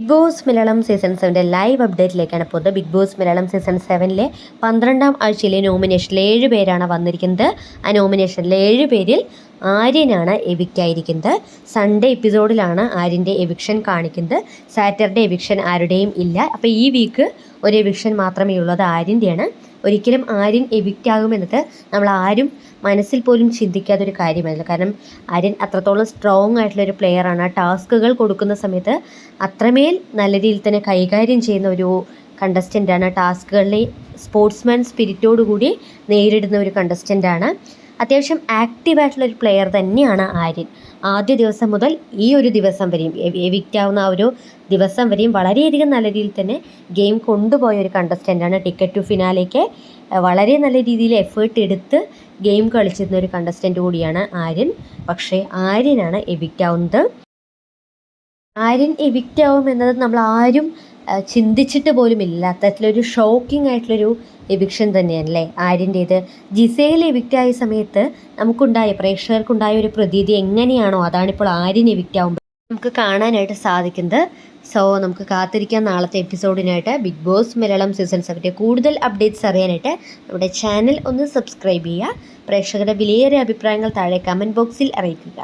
Big boss Malayalam season സെവന്റെ live അപ്ഡേറ്റിലേക്കാണ് പോകുന്നത്. ബിഗ് ബോസ് മലയാളം സീസൺ സെവനിലെ പന്ത്രണ്ടാം ആഴ്ചയിലെ നോമിനേഷനിൽ ഏഴ് പേരാണ് വന്നിരിക്കുന്നത്. ആ നോമിനേഷനിലെ ഏഴ് പേരിൽ ആര്യനാണ് എവിക്കായിരിക്കുന്നത്. സൺഡേ എപ്പിസോഡിലാണ് ആര്യന്റെ എവിക്ഷൻ കാണിക്കുന്നത്. സാറ്റർഡേ എവിക്ഷൻ ആരുടെയും ഇല്ല. അപ്പോൾ ഈ വീക്ക് ഒരു എവിക്ഷൻ മാത്രമേ ഉള്ളത് ആര്യന്റെയാണ്. ഒരിക്കലും ആര്യൻ എവിക്റ്റ് ആകുമെന്നത് നമ്മൾ ആരും മനസ്സിൽ പോലും ചിന്തിക്കാത്ത ഒരു കാര്യമല്ല കാരണം ആര്യൻ അത്രത്തോളം സ്ട്രോങ് ആയിട്ടുള്ളൊരു പ്ലെയറാണ് ടാസ്കുകൾ കൊടുക്കുന്ന സമയത്ത് അത്രമേൽ നല്ല രീതിയിൽ തന്നെ കൈകാര്യം ചെയ്യുന്ന ഒരു കണ്ടസ്റ്റന്റാണ് ടാസ്കുകളിലെ സ്പോർട്സ്മാൻ സ്പിരിറ്റോടുകൂടി നേരിടുന്ന ഒരു കണ്ടസ്റ്റന്റാണ് അത്യാവശ്യം ആക്റ്റീവായിട്ടുള്ള ഒരു പ്ലെയർ തന്നെയാണ് ആര്യൻ. ആദ്യ ദിവസം മുതൽ ഈ ഒരു ദിവസം വരെയും എവിക്റ്റ് ആവുന്ന ആ ഒരു ദിവസം വരെയും വളരെയധികം നല്ല രീതിയിൽ തന്നെ ഗെയിം കൊണ്ടുപോയ ഒരു കണ്ടസ്റ്റന്റാണ് ടിക്കറ്റ് ടു ഫിനാലേക്ക് വളരെ നല്ല രീതിയിൽ എഫേർട്ട് എടുത്ത് ഗെയിം കളിച്ചിരുന്ന ഒരു കണ്ടസ്റ്റന്റ് കൂടിയാണ് ആര്യൻ. പക്ഷേ ആര്യനാണ് എവിക്റ്റ് ആവുന്നത് ആര്യൻ എവിക്റ്റ് ആവും എന്നത് നമ്മൾ ആരും ചിന്തിച്ചിട്ട് പോലും ഇല്ല. അത്തരത്തിലൊരു ഷോക്കിംഗ് ആയിട്ടുള്ളൊരു എവിക്ഷൻ തന്നെയാണല്ലേ ആര്യന്റേത്. ജിസയിൽ എവിക്റ്റ് ആയ സമയത്ത് നമുക്കുണ്ടായ പ്രേക്ഷകർക്കുണ്ടായ ഒരു പ്രതീതി എങ്ങനെയാണോ അതാണിപ്പോൾ ആര്യൻ എവിക്റ്റ് ആവുമ്പോൾ നമുക്ക് കാണാനായിട്ട് സാധിക്കുന്നത്. സോ നമുക്ക് കാത്തിരിക്കാം നാളത്തെ എപ്പിസോഡിനായിട്ട് ബിഗ് ബോസ് മലയാളം സീസൺ സെവന്റെ കൂടുതൽ അപ്ഡേറ്റ്സ് അറിയാനായിട്ട് നമ്മുടെ ചാനൽ ഒന്ന് സബ്സ്ക്രൈബ് ചെയ്യുക. പ്രേക്ഷകരുടെ വിലയേറിയ അഭിപ്രായങ്ങൾ താഴെ കമന്റ് ബോക്സിൽ അറിയിക്കുക.